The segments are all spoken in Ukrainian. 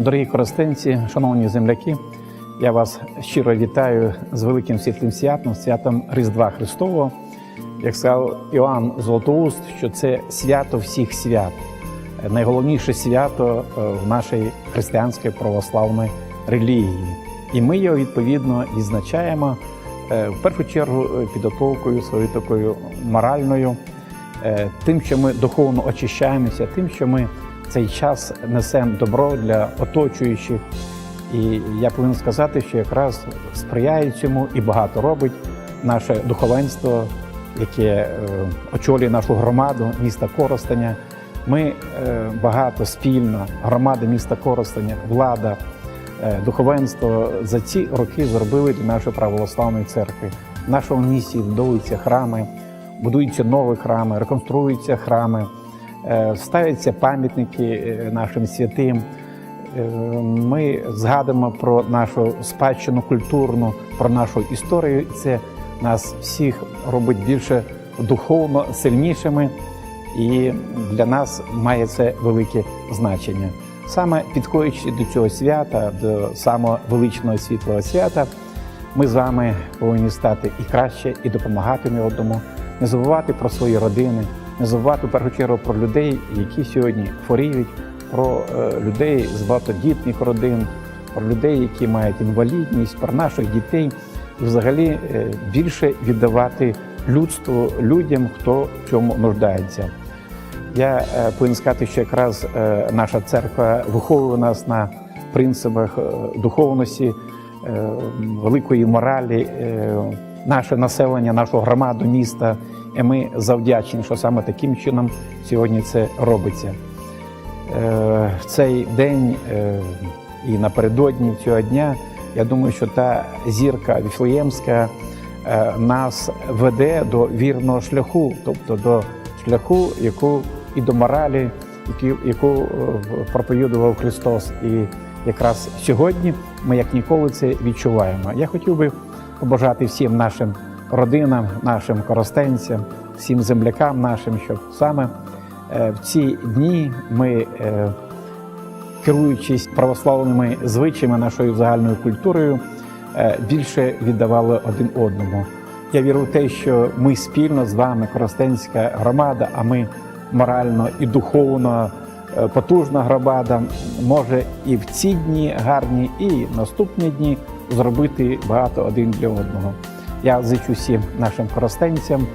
Дорогі користенці, шановні земляки, я вас щиро вітаю з великим світлим святом, святом Різдва Христового. Як сказав Іоанн Золотоуст, що це свято всіх свят, найголовніше свято е, в нашій християнській православної релігії. І ми його відповідно відзначаємо е, в першу чергу е, підготовкою своєю такою моральною, тим, що ми духовно очищаємося, тим, що ми цей час несемо добро для оточуючих. І я повинен сказати, що якраз сприяє цьому і багато робить наше духовенство, яке е, очолює нашу громаду міста Коростеня. Ми е, багато спільно, громада міста Коростеня, влада, е, духовенство за ці роки зробили для нашої православної церкви. В нашому місті будуються храми, будуються нові храми, реконструюються храми, ставляться пам'ятники е, нашим святим. Е, Ми згадуємо про нашу спадщину культурну, про нашу історію. Це нас всіх робить більше духовно сильнішими, і для нас має це велике значення. Саме підходячи до цього свята, до самого величного світлого свята, ми з вами повинні стати і краще, і допомагати одному, не забувати про свої родини, не забувати в першу чергу про людей, які сьогодні хворіють, про е, людей з багатодітних родин, про людей, які мають інвалідність, про наших дітей, взагалі е, більше віддавати людству людям, хто в цьому нуждається. Я е, повинен сказати, що якраз наша церква виховує нас на принципах духовності, великої моралі, наше населення, нашу громаду міста. І ми завдячні, що саме таким чином сьогодні це робиться. Е, В цей день е, і напередодні цього дня я думаю, що та зірка Віфлеємська е, нас веде до вірного шляху, тобто до шляху, яку і до моралі, яку, е, проповідував Христос. І якраз сьогодні ми як ніколи це відчуваємо. Я хотів би побажати всім нашим родинам, нашим коростенцям, всім землякам нашим, щоб саме е, в ці дні ми, е, керуючись православними звичаями нашою загальною культурою, е, більше віддавали один одному. Я вірю в те, що ми спільно з вами, Коростенська громада, а ми морально і духовно потужна громада, може і в ці дні гарні, і наступні дні зробити багато один для одного. Я зичу всім нашим коростенцям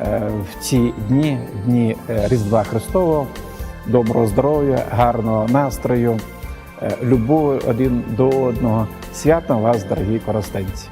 е, в ці дні, дні е, Різдва Христового, доброго здоров'я, гарного настрою, е, любові один до одного. Святом вас, дорогі коростенці!